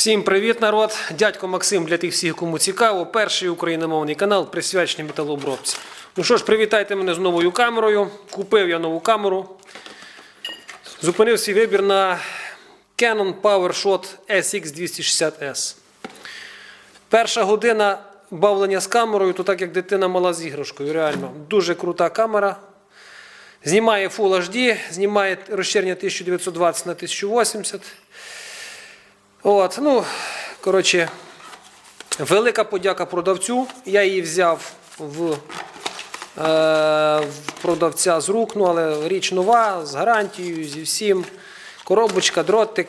Всім привіт, народ! Дядько Максим для тих всіх, кому цікаво. Перший україномовний канал присвячений металообробці. Ну що ж, привітайте мене з новою камерою. Купив я нову камеру. Зупинив свій вибір на Canon PowerShot SX260S. Перша година бавлення з камерою, то так як дитина мала з іграшкою. Реально, дуже крута камера. Знімає Full HD, знімає розширення 1920 на 1080. От, ну, коротше, велика подяка продавцю. Я її взяв в, е, продавця з рук, ну, але річ нова, з гарантією, зі всім. Коробочка, дротик,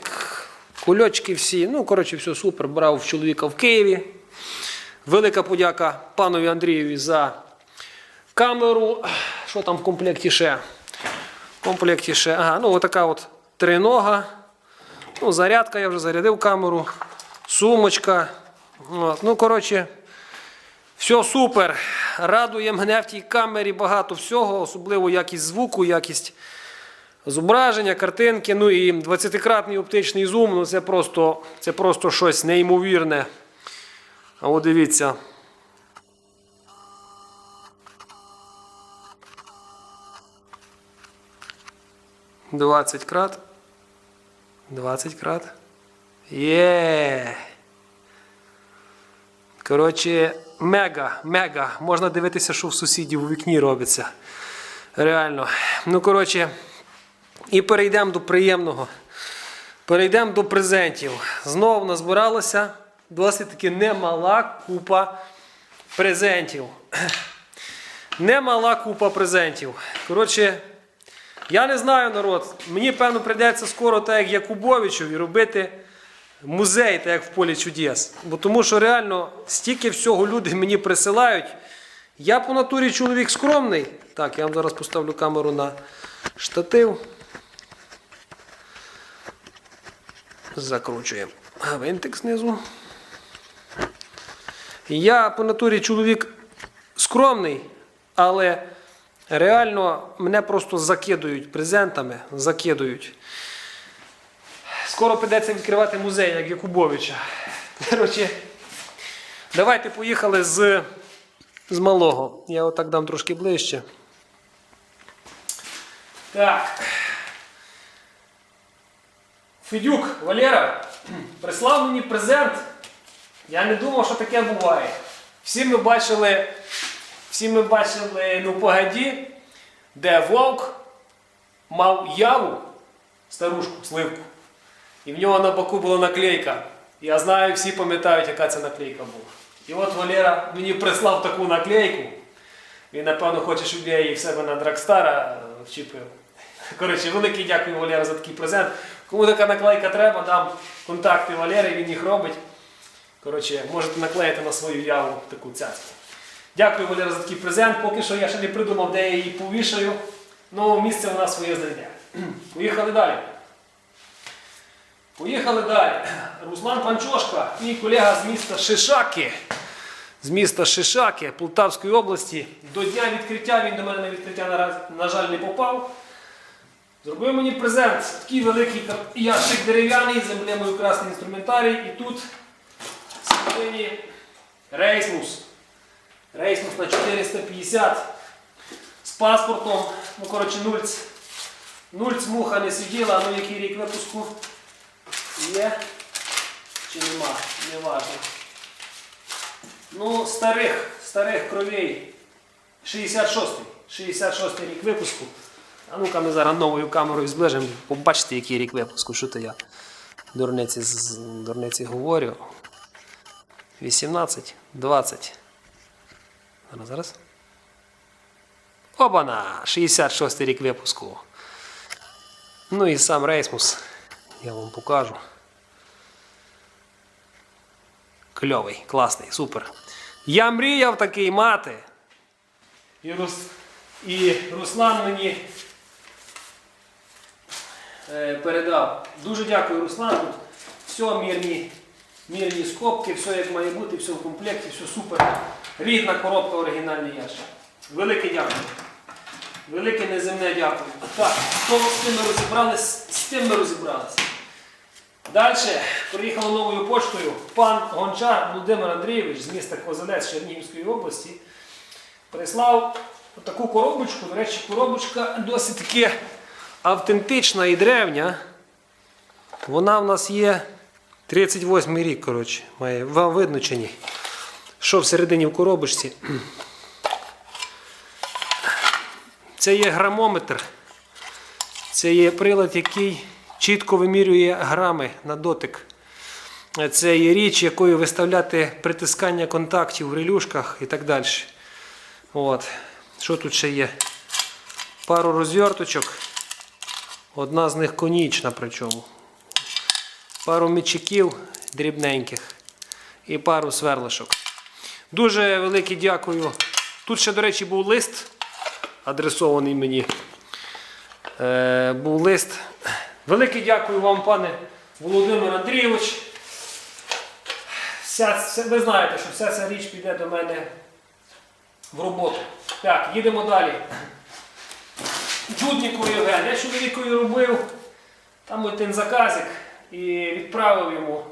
кульочки всі. Ну, коротше, все супер. Брав в чоловіка в Києві. Велика подяка панові Андрієві за камеру. Що там в комплекті ще? В комплекті ще. Ага, ну отака от тринога. Ну, зарядка, я вже зарядив камеру, сумочка. От. Ну, коротше, все супер. Радує мене в тій камері багато всього, особливо якість звуку, якість зображення, картинки. Ну і 20-кратний оптичний зум. Ну, це просто, це просто щось неймовірне. А от дивіться. Двадцять крат. 20 крат. Є. Коротше, мега, мега. Можна дивитися, що в сусідів у вікні робиться. Реально. Ну, коротше, і перейдемо до приємного. Перейдемо до презентів. Знову назбиралася досить таки немала купа презентів. Немала купа презентів. Коротше, я не знаю, народ. Мені, певно, прийдеться скоро, так як Якубовичу, робити музей, так як в полі чудес. Бо тому що реально стільки всього люди мені присилають. Я по натурі чоловік скромний. Так, я вам зараз поставлю камеру на штатив. Закручуємо гвинтик знизу. Я по натурі чоловік скромний, але реально мене просто закидують презентами, закидують. Скоро прийдеться відкривати музей, як Якубовича. Коротше, давайте поїхали з, з малого. Я отак дам трошки ближче. Так. Федюк, Валера, прислав мені презент. Я не думав, що таке буває. Всі ми бачили, всі ми бачили ну погоді, де вовк мав яву, старушку, сливку. І в нього на боку була наклейка. Я знаю, всі пам'ятають, яка це наклейка була. І от Валера мені прислав таку наклейку. Він, напевно, хоче, щоб я її в себе на Драгстара е, вчепив. Коротше, великий дякую Валера за такий презент. Кому така наклейка треба, дам контакти Валери, він їх робить. Коротше, можете наклеїти на свою яву таку цяцьку. Дякую, Валера, за такий презент. Поки що я ще не придумав, де я її повішаю. Ну, місце вона своє знайде. Поїхали далі. Поїхали далі. Руслан Панчошка, мій колега з міста Шишаки. З міста Шишаки Полтавської області. До дня відкриття він до мене на відкриття на жаль, не попав. Зробив мені презент. Такий великий ящик дерев'яний з емблемою красний інструментарій. І тут всередині рейсмус. Рейсмус на 450 з паспортом. Ну, коротше, нульц. Нульц муха не сиділа, ну який рік випуску є чи нема, не важно. Ну, старих, старих кровей. 66-й. 66-й рік випуску. А ну-ка ми зараз новою камерою зближимо. Побачите, який рік випуску, що то я дурниці, дурниці говорю. 18, 20. Зараз, зараз. Обана! 66 рік випуску. Ну і сам Рейсмус. Я вам покажу. Кльовий, класний, супер. Я мріяв такий мати. І, Рус... і Руслан мені е, передав. Дуже дякую, Руслан. Тут все мірні, мірні скобки, все як має бути, все в комплекті, все супер. Рідна коробка, оригінальний ящик. Велике дякую. Велике неземне дякую. Так, то з тим ми розібрались, з тим ми розібралися. Далі приїхав новою поштою пан Гончар Володимир Андрійович з міста Козелець Чернігівської області. Прислав таку коробочку. До речі, коробочка досить таки автентична і древня. Вона в нас є 38 рік, коротше, має вам видно чи ні. Що всередині в коробочці? Це є грамометр. Це є прилад, який чітко вимірює грами на дотик. Це є річ, якою виставляти притискання контактів в релюшках і так далі. От. Що тут ще є? Пару розверточок. Одна з них конічна причому. Пару мічиків дрібненьких і пару сверлишок. Дуже велике дякую. Тут ще, до речі, був лист, адресований мені. Е, був лист. Велике дякую вам, пане Володимир Андрійович. Вся, ви знаєте, що вся ця річ піде до мене в роботу. Так, їдемо далі. Джудніку Євген. Я чоловікові робив там один заказик і відправив йому.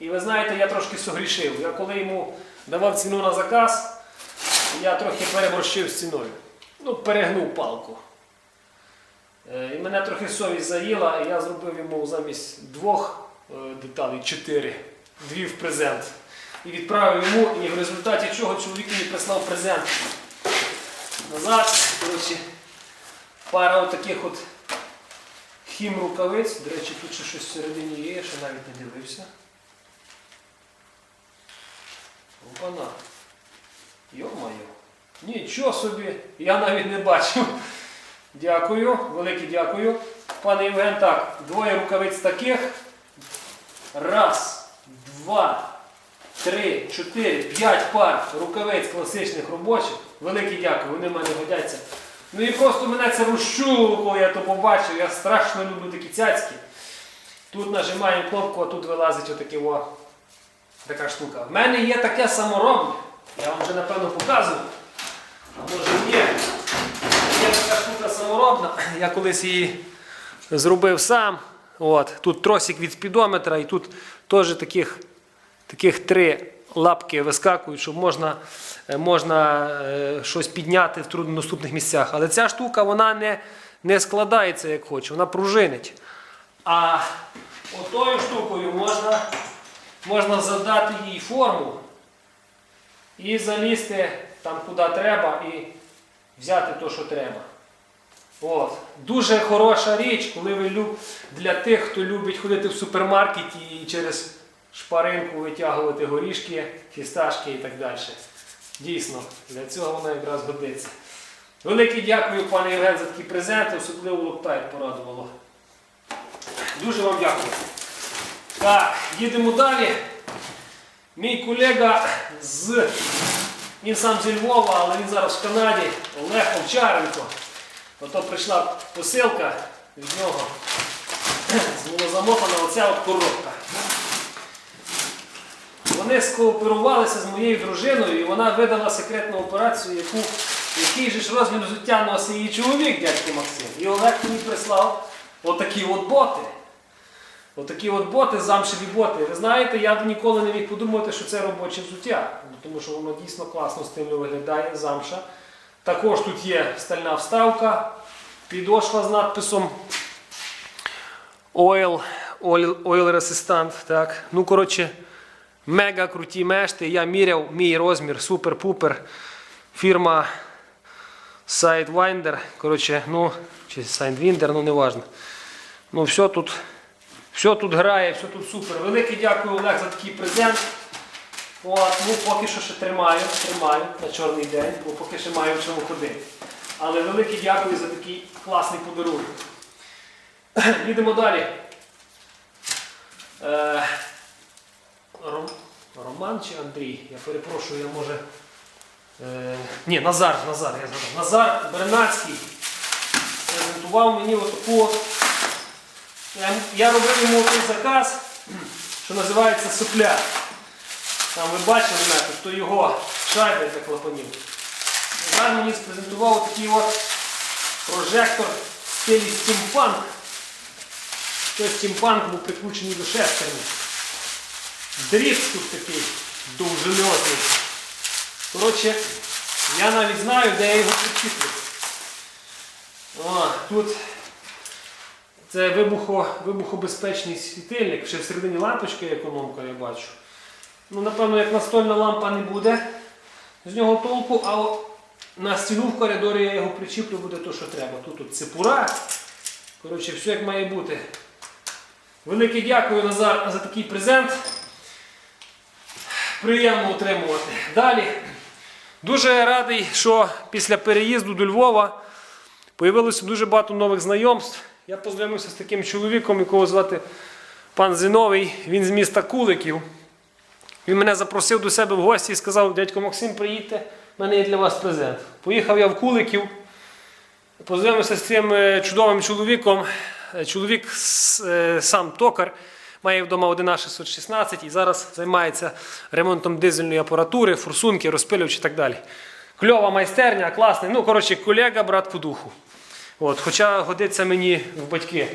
І ви знаєте, я трошки согрішив. Я коли йому давав ціну на заказ, я трохи переборщив з ціною. Ну, перегнув палку. Е, І мене трохи совість заїла, і я зробив йому замість двох е, деталей чотири, дві в презент. І відправив йому, і в результаті чого чоловік мені прислав презент. Назад, коротше, пара отаких от хім рукавиць. До речі, тут ще щось всередині є, я ще навіть не дивився. Опана. Йо-моє. Нічого собі, я навіть не бачив. Дякую, велике дякую. Пане Євген, так, двоє рукавиць таких. Раз, два, три, чотири, п'ять пар рукавиць класичних робочих. Велике дякую, вони в мене годяться. Ну і просто мене це розчуло, коли я то побачив. Я страшно люблю такі цяцьки. Тут нажимаємо кнопку, а тут вилазить отакі о, така штука. В мене є таке саморобне. Я вам вже напевно показував. А може є. Є така штука саморобна. Я колись її зробив сам. От. Тут тросик від спідометра і тут теж таких, таких три лапки вискакують, щоб можна, е, можна е, щось підняти в труднодоступних місцях. Але ця штука вона не, не складається як хоче, вона пружинить. А отою штукою можна, можна задати їй форму і залізти там куди треба і взяти те, що треба. От. Дуже хороша річ, коли ви люб... для тих, хто любить ходити в супермаркеті і через шпаринку витягувати горішки, фісташки і так далі. Дійсно, для цього вона якраз годиться. Велике дякую, пане Євген, за такі презенти, особливо локтайт порадувало. Дуже вам дякую. Так, їдемо далі. Мій колега з. Він сам зі Львова, але він зараз в Канаді, Олег Овчаренко. Ото прийшла посилка від нього. Було замотана оця от коробка. Вони скооперувалися з моєю дружиною і вона видала секретну операцію, яку, який же ж розмір взуття носить її чоловік, дядько Максим. І Олег мені прислав отакі от боти. Отакі от боти, замшеві боти. Ви знаєте, я ніколи не міг подумати, що це робоче взуття, тому що воно дійсно класно стильно виглядає, замша. Також тут є стальна вставка, підошва з надписом Oil, Oil, Oil Resistant. Так. Ну, коротше, мега круті мешти. Я міряв мій розмір, супер-пупер. Фірма Sidewinder. Коротше, ну, чи Sidewinder, ну не важно. Ну, все тут, все тут грає, все тут супер. Велике дякую, Олег, за такий презент. От, ну, поки що ще тримаю, тримаю на чорний день, бо поки ще маю в чому ходити. Але велике дякую за такий класний подарунок. Їдемо далі. Е, Ром, Роман чи Андрій? Я перепрошую, я може. Е, ні, Назар, Назар, я згадав. Назар Бернацький презентував мені отаку. Я, я робив йому той заказ, що називається сопля. Там ви бачили метод, то його шайби для клапанів. Назар мені спрезентував такий от прожектор в стилі стімпанк. той стімпанк був прикручений до шестерні. Дріт тут такий довженьозний. Коротше, я навіть знаю, де я його причіплю. О, тут це вибухо, вибухобезпечний світильник. Ще всередині лампочка економка, я бачу. Ну, напевно, як настольна лампа не буде з нього толку, а на стіну в коридорі я його причіплю, буде то, що треба. Тут от цепура. Коротше, все як має бути. Велике дякую, Назар, за такий презент. Приємно отримувати. Далі. Дуже радий, що після переїзду до Львова появилося дуже багато нових знайомств. Я познайомився з таким чоловіком, якого звати пан Зиновий. Він з міста Куликів. Він мене запросив до себе в гості і сказав: дядько Максим, приїдьте, в мене є для вас презент. Поїхав я в Куликів, познайомився з цим е, чудовим чоловіком. Е, Чоловік е, сам токар, має вдома 11616 і зараз займається ремонтом дизельної апаратури, форсунки, розпилювачі і так далі. Кльова майстерня, класний. Ну, коротше, колега, брат по духу. От, хоча годиться мені в батьки.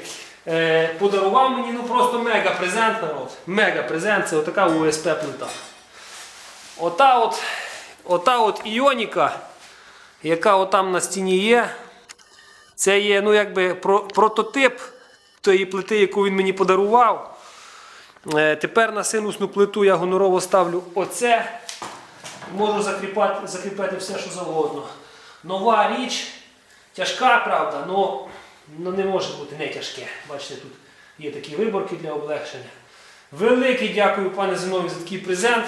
Е, подарував мені ну просто мега презент народ. Мега презент це отака УСП плита. Ота от, ота от іоніка, яка отам на стіні є, це є ну, якби, про, прототип тої плити, яку він мені подарував. Е, тепер на синусну плиту я гонорово ставлю оце. Можу закріпати, закріпити все, що завгодно. Нова річ, тяжка, правда, але не може бути не тяжке. Бачите, тут є такі виборки для облегшення. Велике дякую, пане Зинові, за такий презент.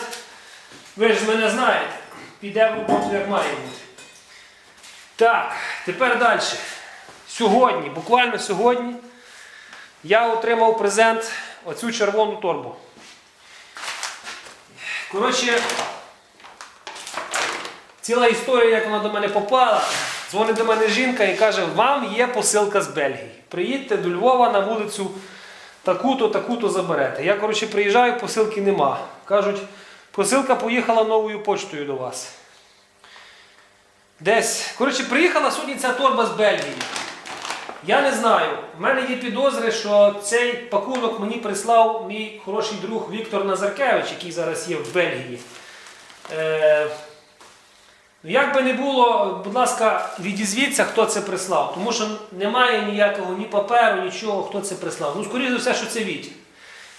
Ви ж мене знаєте, піде в роботу як має бути. Так, тепер далі. Сьогодні, буквально сьогодні, я отримав презент оцю червону торбу. Коротше, ціла історія, як вона до мене попала. Дзвонить до мене жінка і каже, вам є посилка з Бельгії. Приїдьте до Львова на вулицю таку-то, таку-то заберете. Я, коротше, приїжджаю, посилки нема. Кажуть, посилка поїхала новою почтою до вас. Десь. Коротше, приїхала сьогодні ця торба з Бельгії. Я не знаю. У мене є підозри, що цей пакунок мені прислав мій хороший друг Віктор Назаркевич, який зараз є в Бельгії. Е, ну, як би не було, будь ласка, відізвіться, хто це прислав, тому що немає ніякого ні паперу, нічого, хто це прислав. Ну, скоріше за все, що це Вітя.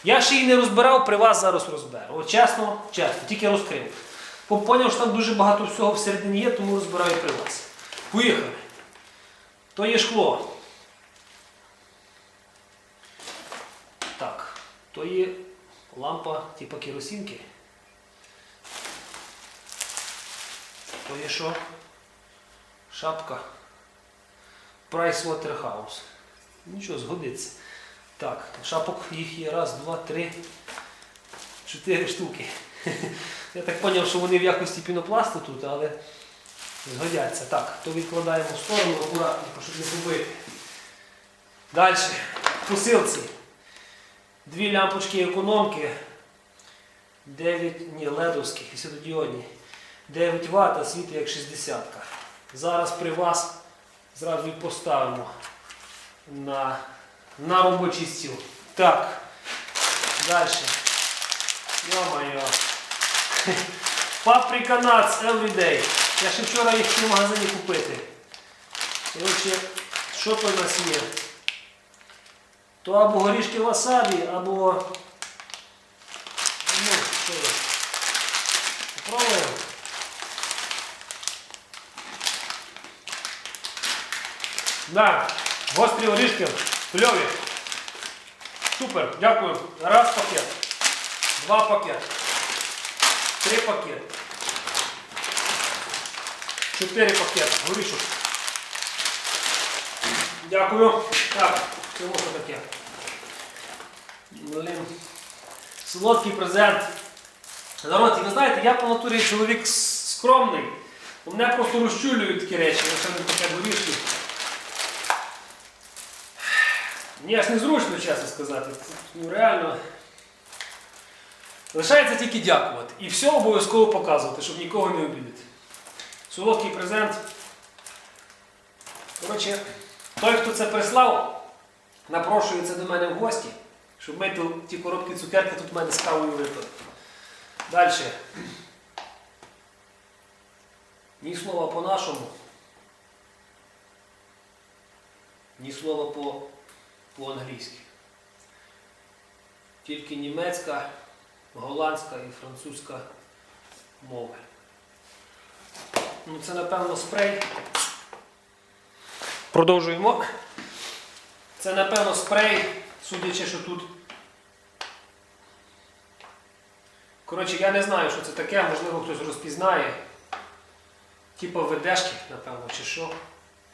Я ще її не розбирав, при вас зараз розберу. От чесно, чесно, тільки розкрив. Поняв, що там дуже багато всього всередині є, тому розбираю при вас. Поїхали. То є шкло. Так, то є лампа типу керосинки. То є що? Шапка. Price Waterhouse. Нічого, згодиться. Так, шапок їх є раз, два, три, чотири штуки. Я так зрозумів, що вони в якості пінопласту тут, але згодяться. Так, то відкладаємо в сторону акуратненько, щоб не побити. Далі. Посилці. Дві лямпочки економки. 9, ні, ледовських і світодіодні. 9 Вт, а світить як 60. -ка. Зараз при вас зразу і поставимо на, на робочий стіл. Так. Далі. Йо-моє. Паприка Nuts Everyday. Я ще вчора їх в магазині купити. Коротше, що то в нас є? То або горішки васабі, або. Ну, що? Попробуємо. Да, гострі горішки, кльові. Супер, дякую. Раз пакет. Два пакет. Три пакет. Чотири пакет. Горішок. Дякую. Так, це таке. Блін. Солодкий презент. Народ, ви знаєте, я по натурі чоловік скромний. У мене просто розчулюють такі речі, лише не таке горішки. Мені аж незручно, чесно сказати. Ну реально. Лишається тільки дякувати. І все обов'язково показувати, щоб нікого не обідати. Солодкий презент. Коротше, той, хто це прислав, напрошується до мене в гості, щоб ми ті коробки цукерки тут в мене з кавою випили. Далі. Ні слова по-нашому. Ні слова по, по-англійськи. Тільки німецька, голландська і французька мови. Ну, це, напевно, спрей. Продовжуємо. Це, напевно, спрей, судячи, що тут. Коротше, я не знаю, що це таке, можливо, хтось розпізнає. Типа ведешки, напевно, чи що.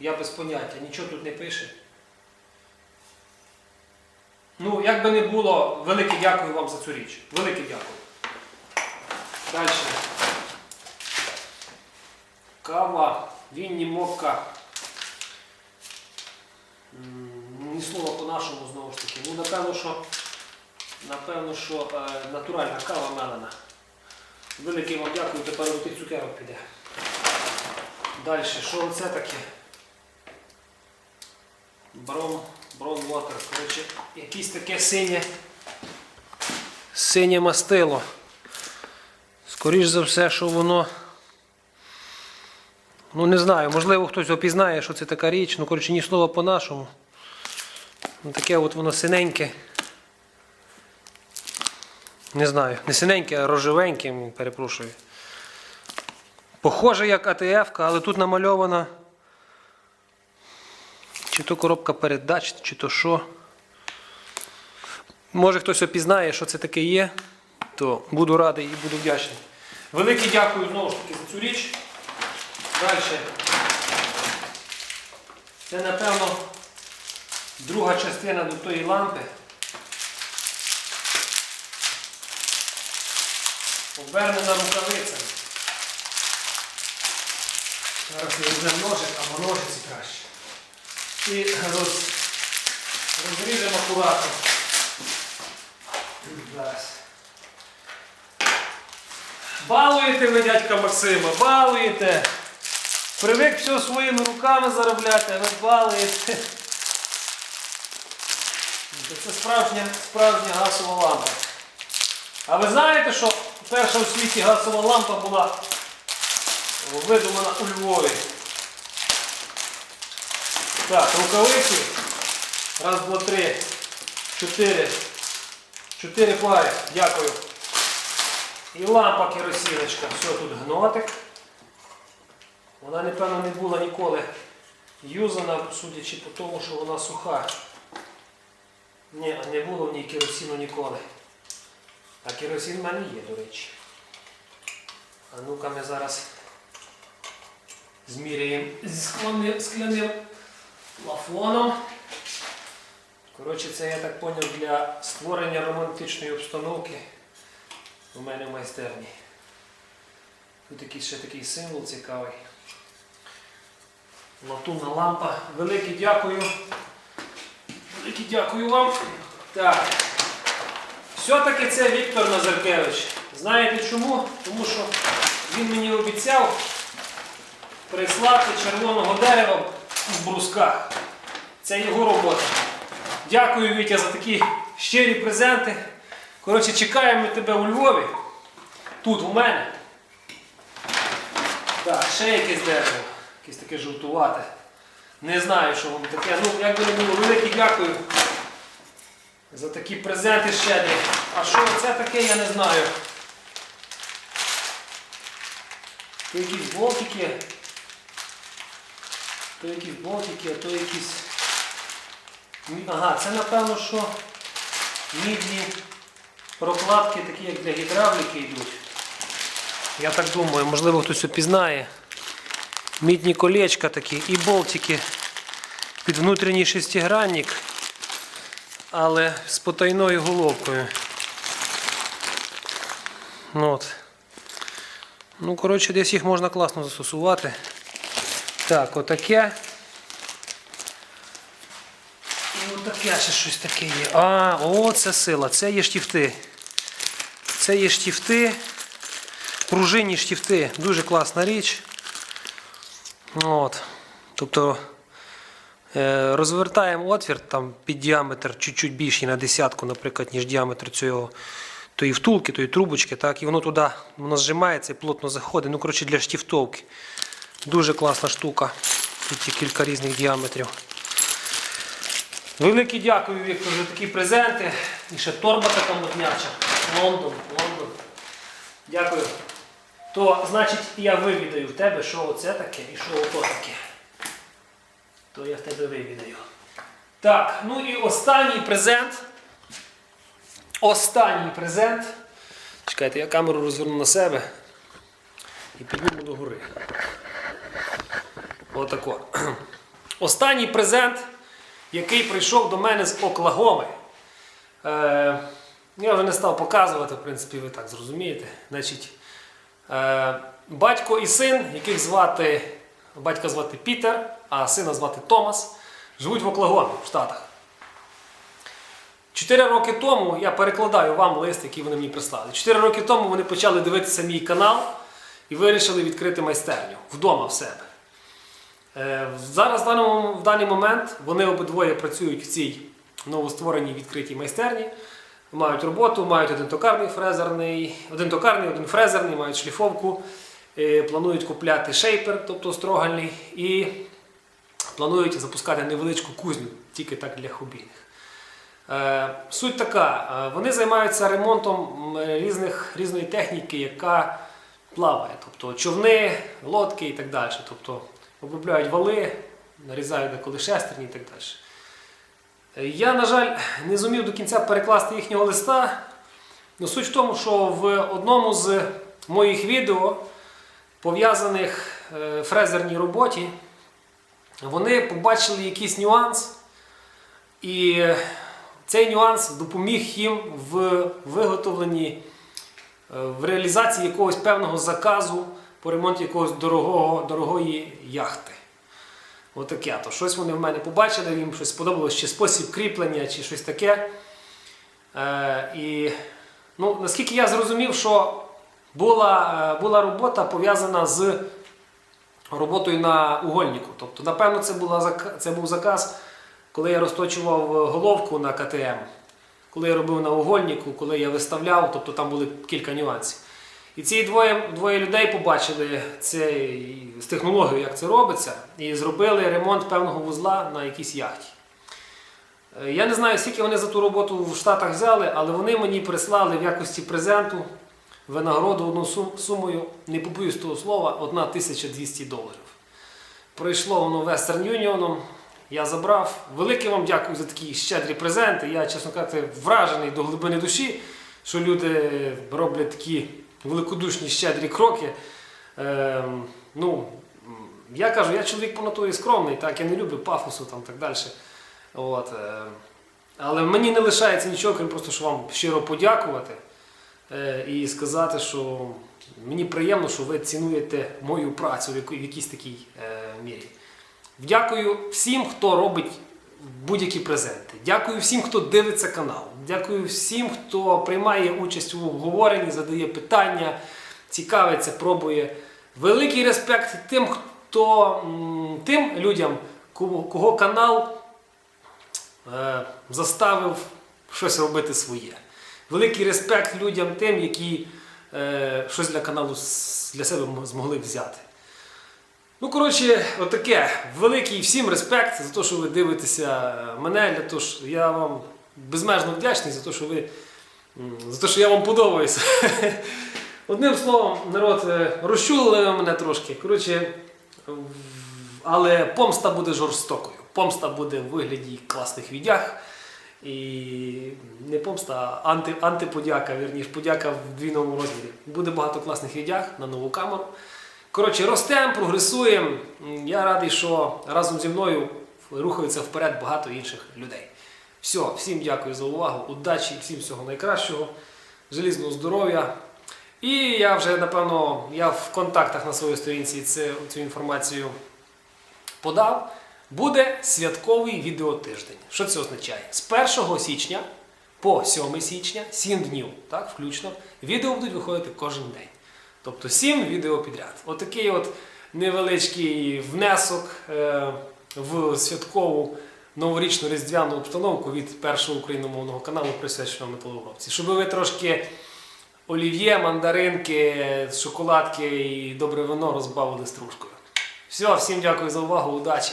Я без поняття, нічого тут не пише. Ну, як би не було, велике дякую вам за цю річ. Велике дякую. Далі. Кава, Вінні Мокка. Ні слова по-нашому знову ж таки. Ну, напевно, що, напевно, що е, натуральна кава мелена. Велике вам дякую, тепер до тих цукерок піде. Далі, що це таке? Бром, water. Коротше, якесь таке синє. Синє мастило. Скоріш за все, що воно. Ну не знаю, можливо хтось опізнає, що це така річ. Ну, коротше, ні слова по-нашому. Ну, таке от воно синеньке. Не знаю, не синеньке, а рожевеньке, перепрошую. Похоже як АТФ, але тут намальована. Чи то коробка передач, чи то що. Може хтось опізнає, що це таке є, то буду радий і буду вдячний. Велике дякую знову ж таки за цю річ. Далі. Це, напевно, друга частина до тої лампи. Обернена рукавицями. Зараз я візьму ножик або ножиці краще. І роз... розріжемо акуратно. Балуєте ви, дядька Максима, балуєте. Привик все своїми руками заробляти, а балуєте. Це справжня, справжня газова лампа. А ви знаєте, що перша у світі газова лампа була видумана у Львові? Так, рукавиці. Раз, два, три, чотири. Чотири пари. Дякую. І лампа керосіночка. Все, тут гнотик. Вона, напевно, не була ніколи юзана, судячи по тому, що вона суха. Ні, не було в ній керосину ніколи. А керосин в мене є, до речі. А ну-ка ми зараз зміряємо зі скляним, плафоном. Коротше, це я так зрозумів для створення романтичної обстановки у мене в майстерні. Тут якийсь ще такий символ цікавий. Латунна лампа. Велике дякую. Велике дякую вам. Так. Все-таки це Віктор Назаркевич. Знаєте чому? Тому що він мені обіцяв прислати червоного дерева в брусках. Це його робота. Дякую, Вітя, за такі щирі презенти. Коротше, чекаємо ми тебе у Львові. Тут у мене. Так, ще якесь дерево. Якесь таке жовтувате. Не знаю, що воно таке. Ну, як би не було, велике дякую за такі презенти щедрі. А що це таке, я не знаю. Якісь болтики. То якісь болтики, а то якісь. Ага, це напевно, що мідні прокладки, такі як для гідравліки йдуть. Я так думаю, можливо хтось опізнає. Мідні колечка такі і болтики під внутрішній шестигранник, але з потайною головкою. Ну, От. Ну, коротше, десь їх можна класно застосувати. Так, отаке. І отаке ще щось таке є. А, о, це сила, це є штіфти. Це є штіфти. Пружинні штіфти. Дуже класна річ. От. Тобто Е, Розвертаємо отвір там під діаметр чуть-чуть більший на десятку, наприклад, ніж діаметр цього тої втулки, тої трубочки, так, і воно туди воно зжимається і плотно заходить. Ну, коротше, для штифтовки. Дуже класна штука. Тут є кілька різних діаметрів. Велике дякую, Віктор, за такі презенти. І ще торба така модняча. Лондон, Лондон. Дякую. То, значить, я вивідаю в тебе, що оце таке і що ото таке. То я в тебе вивідаю. Так, ну і останній презент. Останній презент. Чекайте, я камеру розверну на себе і підніму до гори. Отако. Останній презент, який прийшов до мене з Оклагоми. Е, я вже не став показувати, в принципі, ви так зрозумієте. Значить, е, батько і син, яких звати, батька звати Пітер, а сина звати Томас, живуть в Оклагомі в Штатах. Чотири роки тому я перекладаю вам лист, який вони мені прислали. Чотири роки тому вони почали дивитися мій канал і вирішили відкрити майстерню вдома в себе. Е, Зараз в, даному, в даний момент вони обидвоє працюють в цій новоствореній відкритій майстерні. Мають роботу, мають один токарний фрезерний, один токарний, один фрезерний, мають шліфовку, е, планують купляти шейпер, тобто строгальний, і планують запускати невеличку кузню, тільки так для хобійних. Е, Суть така, вони займаються ремонтом різних, різної техніки, яка плаває, тобто човни, лодки і так далі. Тобто обробляють вали, нарізають деколи шестерні і так далі. Я, на жаль, не зумів до кінця перекласти їхнього листа. Но суть в тому, що в одному з моїх відео, пов'язаних е, фрезерній роботі, вони побачили якийсь нюанс. І цей нюанс допоміг їм в виготовленні, е, в реалізації якогось певного заказу по ремонті якогось дорогого, дорогої яхти. Отаке. То щось вони в мене побачили, їм щось сподобалось, чи спосіб кріплення, чи щось таке. Е, і ну, наскільки я зрозумів, що була, е, була робота пов'язана з роботою на угольнику. Тобто, напевно, це, була, це був заказ, коли я розточував головку на КТМ, коли я робив на угольнику, коли я виставляв, тобто там були кілька нюансів. І ці двоє, двоє людей побачили це і з технологією, як це робиться, і зробили ремонт певного вузла на якійсь яхті. Е, Я не знаю, скільки вони за ту роботу в Штатах взяли, але вони мені прислали в якості презенту винагороду одну сумою, не побоюсь того слова, 1200 доларів. Пройшло воно Western Union, я забрав. Велике вам дякую за такі щедрі презенти. Я, чесно кажучи, вражений до глибини душі, що люди роблять такі великодушні щедрі кроки. Ем, ну, я кажу, я чоловік по натурі скромний, так, я не люблю пафосу там так далі. От, е, але мені не лишається нічого, крім просто, що вам щиро подякувати е, і сказати, що мені приємно, що ви цінуєте мою працю в якійсь такій е, мірі. Дякую всім, хто робить будь-які презенти. Дякую всім, хто дивиться канал. Дякую всім, хто приймає участь у обговоренні, задає питання, цікавиться, пробує. Великий респект тим, хто тим людям, кого, канал е, заставив щось робити своє. Великий респект людям тим, які е, щось для каналу для себе змогли взяти. Ну, коротше, отаке. Великий всім респект за те, що ви дивитеся мене, для того, що я вам безмежно вдячний за те, що ви за те, що я вам подобаюся. Одним словом, народ, е, розчулили мене трошки. Коротше, але помста буде жорстокою. Помста буде в вигляді класних відяг. І не помста, а анти, антиподяка, вірніше, подяка в двійному розмірі. Буде багато класних відяг на нову камеру. Коротше, ростемо, прогресуємо. Я радий, що разом зі мною рухаються вперед багато інших людей. Все, всім дякую за увагу, удачі, всім всього найкращого, желізного здоров'я. І я вже, напевно, я в контактах на своїй сторінці це, цю інформацію подав. Буде святковий відеотиждень. Що це означає? З 1 січня по 7 січня, 7 днів, так, включно, відео будуть виходити кожен день. Тобто 7 відео підряд. Отакий от невеличкий внесок е, в святкову новорічну різдвяну обстановку від першого україномовного каналу присвяченого металурговці. Щоб ви трошки олів'є, мандаринки, шоколадки і добре вино розбавили стружкою. Все, всім дякую за увагу, удачі!